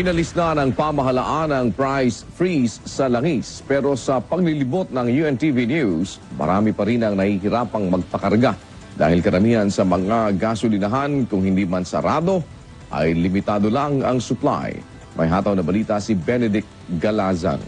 Inalis na ng pamahalaan ang price freeze sa langis pero sa paglilibot ng UNTV News, marami pa rin ang nahihirapang magpakarga dahil karamihan sa mga gasolinahan kung hindi man sarado ay limitado lang ang supply. May hataw na balita si Benedict Galazan.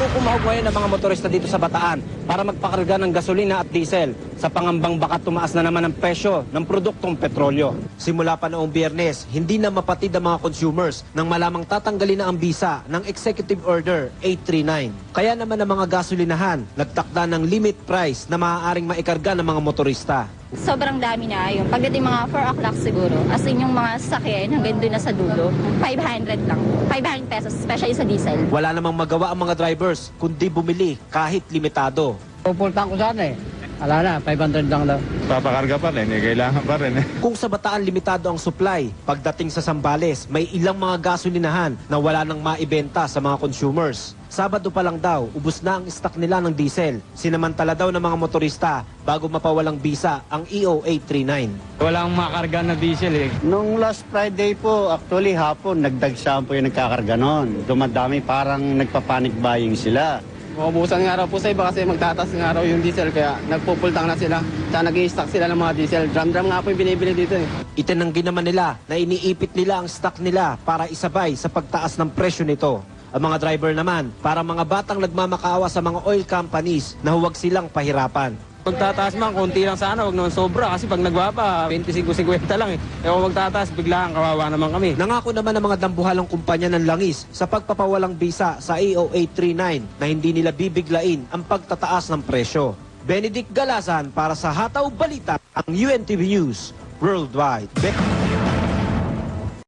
Natukumahog ngayon ang mga motorista dito sa Bataan para magpakarga ng gasolina at diesel sa pangambang baka tumaas na naman ang presyo ng produktong petrolyo. Simula pa noong biyernes, hindi na mapatid ang mga consumers nang malamang tatanggalin na ang bisa ng Executive Order 839. Kaya naman ang mga gasolinahan nagtakda ng limit price na maaaring maikarga ng mga motorista. Sobrang dami na yung pagdating mga 4 o'clock siguro. As in yung mga sasakyan hanggang doon na sa dulo, 500 lang. 500 pesos, especially sa diesel. Wala namang magawa ang mga drivers kundi bumili kahit limitado. Pupultang ko sana eh. Wala na, 500 lang daw. Papakarga pa rin, eh, kailangan pa rin. Eh. Kung sa Bataan limitado ang supply, pagdating sa Sambales, may ilang mga gasolinahan na wala nang maibenta sa mga consumers. Sabado pa lang daw, ubus na ang stock nila ng diesel. Sinamantala daw ng mga motorista bago mapawalang bisa ang E EO 839. Walang makarga na diesel eh. Nung last Friday po, actually hapon, nagdagsaan po yung nagkakarga noon. Dumadami parang nagpa-panic buying sila. Maubusan nga raw po sa iba kasi magtatas nga raw yung diesel kaya nagpupultang na sila. Tsaka nag stock sila ng mga diesel. Drum-drum nga po yung binibili dito eh. Itinanggi naman nila na iniipit nila ang stock nila para isabay sa pagtaas ng presyo nito. Ang mga driver naman, para mga batang nagmamakaawa sa mga oil companies na huwag silang pahirapan. Magtataas man, konti lang sana, wag naman sobra. Kasi pag nagbaba, 25-50 lang eh. E kung magtataas, biglaan, kawawa naman kami. Nangako naman ng mga dambuhalang kumpanya ng langis sa pagpapawalang bisa sa EO 839 na hindi nila bibiglain ang pagtataas ng presyo. Benedict Galasan para sa Hataw Balita, ang UNTV News Worldwide. Be-